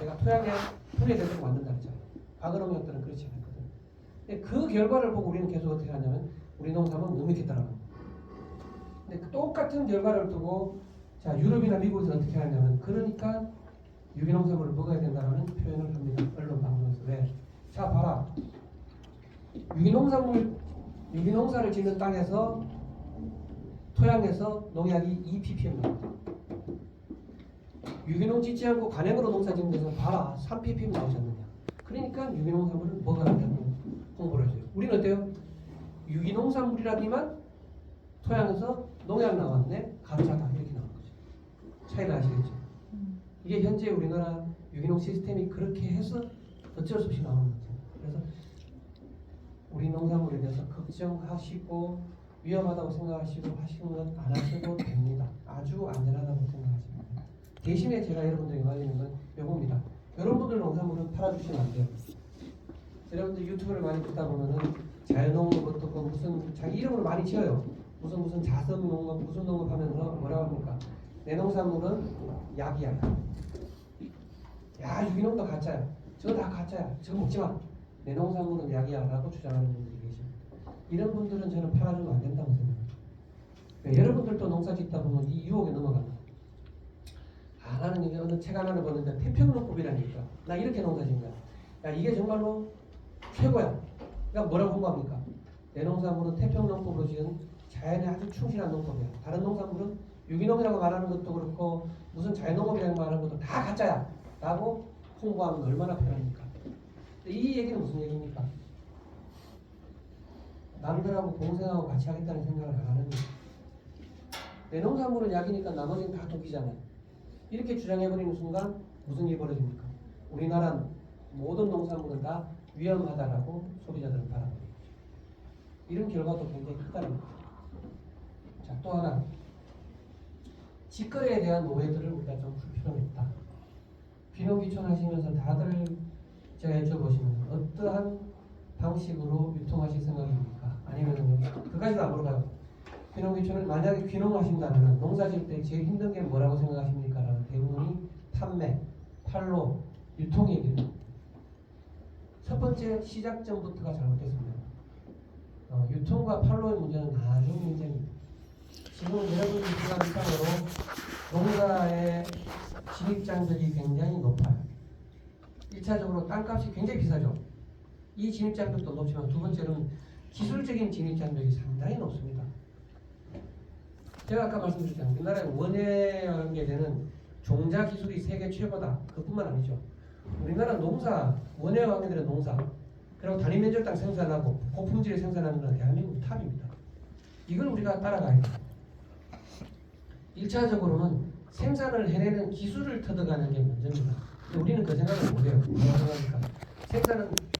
제가 토양의 분해되도록 만든다 그랬잖아요. 과거 농약들은 그렇지 않았거든. 근데 그 결과를 보고 우리는 계속 어떻게 하냐면 우리 너무 이렇게 따라가는 거예요. 근데 그 똑같은 결과를 두고 자 유럽이나 미국에서 어떻게 하냐면 그러니까 유기농산물을 먹어야 된다는 표현을 합니다. 언론 방송에서 왜? 자 봐라. 유기농산물 유기농사를 짓는 땅에서 토양에서 농약이 2ppm 나온다. 유기농 짓지 않고 간행으로 농사 짓는 데서 봐라 3ppm 나오지 않느냐. 그러니까 유기농 산물을 먹어야 된다고 홍보를 해줘요. 우리는 어때요? 유기농 산물이라기만 토양에서 농약 나왔네 가짜다 이렇게 나오는 거죠. 차이를 아시겠죠? 이게 현재 우리나라 유기농 시스템이 그렇게 해서 어쩔 수 없이 나오는 거죠. 그래서 우리 농산물에 대해서 걱정하시고 위험하다고 생각하시고 하시는 건 안 하셔도 됩니다. 아주 안전하다고 생각하십니다. 대신에 제가 여러분들에게 말리는 건 요겁니다. 여러분들 농산물은 팔아주시면 안 돼요. 여러분들 유튜브를 많이 듣다 보면은 자연농업 어떻고 무슨 자기 이름으로 많이 지어요. 무슨 무슨 자선 농업 무슨 농업 하면서 뭐라고 합니까? 내 농산물은 약이야. 야 유기농도 가짜야. 저거 다 가짜야. 저거 먹지 마. 내 농산물은 약이야라고 주장하는 분들이 계십니다. 이런 분들은 저는 팔아주면 안 된다고 생각합니다. 네, 여러분들도 농사 짓다 보면 이 유혹에 넘어간다. 아 나는 이게 어느 책 하나를 보는데 게 있다. 나 이렇게 농사 거야. 야 이게 정말로 최고야. 그러니까 뭐라고 홍보합니까? 내 농산물은 태평농법으로 지은 자연에 아주 충실한 농법이야. 다른 농산물은 유기농이라고 말하는 것도 그렇고 무슨 자연농업이라고 말하는 것도 다 가짜야. 라고 홍보하면 얼마나 편합니까? 이 얘기는 무슨 얘기입니까? 남들하고 공생하고 같이 하겠다는 생각을 안 하는 거예요. 내 농산물은 약이니까 나머지는 다 독이잖아요. 이렇게 주장해버리는 순간 무슨 일이 벌어집니까? 우리나라 모든 농산물은 다 위험하다라고 소비자들은 바라보는 거죠. 이런 결과도 굉장히 크다는 거죠. 자, 또 하나. 직거래에 대한 오해들을 우리가 좀 있다. 귀농귀촌 하시면서 다들 제가 여쭤보시면 어떠한 방식으로 유통하실 생각입니까? 아니면 그까지도 안 물어봐요. 귀농귀촌을 만약에 귀농하신다면 농사 지을 때 제일 힘든 게 뭐라고 생각하십니까? 대부분이 판매, 팔로, 유통 얘기입니다. 첫 번째 시작점부터가 잘못됐습니다. 어, 유통과 팔로의 문제는 아주 문제입니다. 지금 여러분이 시간 이상으로 농가의 진입장벽이 굉장히 높아요. 1차적으로 땅값이 굉장히 비싸죠. 이 진입장벽도 높지만 두 번째로는 기술적인 진입장벽이 상당히 높습니다. 제가 아까 말씀드렸잖아요. 우리나라에 원예하게 되는 종자 기술이 세계 최고다. 그뿐만 아니죠. 우리나라 농사, 원예하게 되는 농사, 그리고 단위 면적 땅 생산하고 고품질을 생산하는 건 대한민국 탑입니다. 이걸 우리가 따라가야 돼요. 1차적으로는 생산을 해내는 기술을 터득하는 게. 근데 우리는 그 생각을 못해요. 뭐라고 생각합니까? 생산은